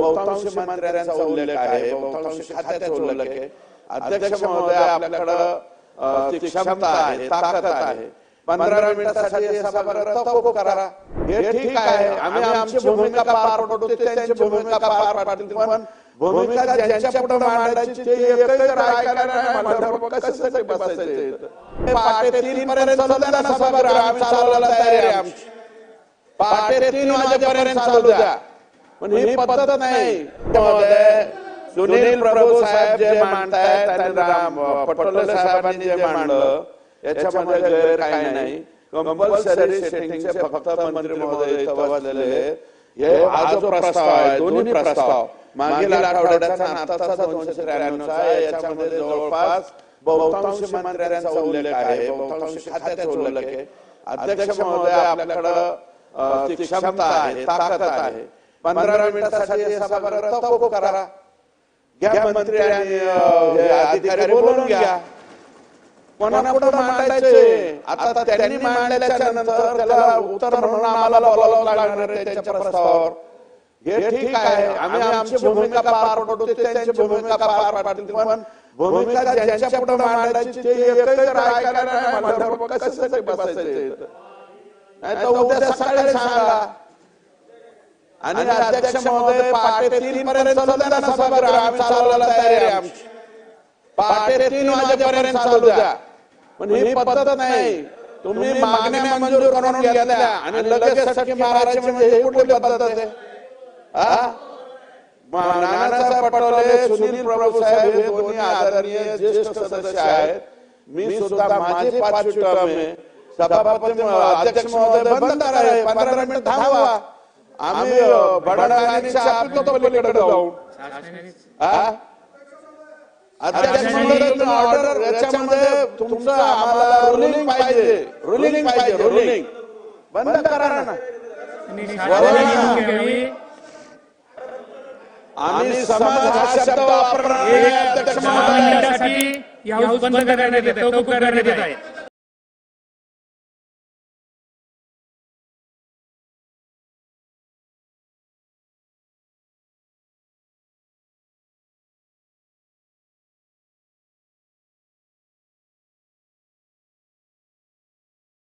बहुतांश मंत्र्यांचा उल्लेख आहे बहुतांश खात्याचा उल्लेख आहे अध्यक्ष महोदय आपल्याकडं क्षमता आहे ताकद आहे पंधरा मिनिटासाठी हे करा हे ठीक आहे आम्ही आमची भूमिका पार पडतो ते त्यांची भूमिका पार पाडतील पण भूमिका ज्यांच्या पुढे मांडायची ते एकही जर ऐकायला नाही म्हणल्यावर कशासाठी बसायचं पहाटे तीन पर्यंत चालू सभागृह आम्ही चालवायला तयारी आमची पहाटे तीन वाजेपर्यंत चालू द्या पण ही पद्धत नाही. महोदय सुनील प्रभू साहेब जे मांडतायत आणि राम पटोले साहेबांनी जे मांडलं याच्यामध्ये गैर काही नाही. कंपल्सरी सेटिंगचे फक्त मंत्री महोदय इथं. हे हा जो प्रस्ताव आहे दोन्ही प्रस्ताव. मागील आठवड्याचा आताचा दोनशे त्र्याण्णवचा याच्यामध्ये जवळपास बहुतांश मंत्र्यांचा उल्लेख आहे. बहुतांश खात्याचा उल्लेख आहे. अध्यक्ष महोदय आपल्याकडं ती क्षमता आहे ताकद आहे. पंधरा मिनिटासाठी हे सभा बरं तहकूब करा. घ्या मंत्री आणि अधिकारी बोलून घ्या. कोणापुढे मांडायचे? आता त्यांनी मांडल्याच्या नंतर त्याला उत्तर म्हणून आम्हाला बोलावं लागणार आहे त्यांच्या प्रस्तावावर. हे ठीक आहे. आम्ही आमची भूमिका पार पडतो त्यांची भूमिका पार पाडतील. पण भूमिका ज्यांच्या पुढे मांडायची ते एकही जर ऐकायला नाही म्हणल्यावर मग कशासाठी बसायचं? इथं? नाही तर उद्या सकाळी सांगा. आणि अध्यक्ष महोदय पहाटे तीन पर्यंत चालू द्या ना सभागृह आम्ही चालवायला तयारी आहे आमची. पहाटे तीन वाजेपर्यंत चालू द्या. पण ही पद्धत नाही. तुम्ही मागण्या मंजूर करून घेतल्या आणि लगेच सटकी मारायची म्हणजे ही कुठली पद्धत आहे? नानासाहेब पटोले सुनील प्रभू साहेब हे दोन्ही आदरणीय ज्येष्ठ सदस्य आहेत. मी सुद्धा माझी पाचवी टर्म आहे. सभापती अध्यक्ष महोदय बंद आहे पंधरा मिनिट थांबवा. आम्ही बडाणीच्या आपल्या पलीकडे जाऊ. हा? अध्यक्ष तुम्ही ऑर्डर याच्यामध्ये तुमचं आम्हाला रुलिंग पाहिजे. रुलिंग पाहिजे रुलिंग बंद करा ना. आम्ही समाज हा शब्द वापरणार अध्यक्ष मिनिटासाठी याहून बंद करण्यात येत आहे.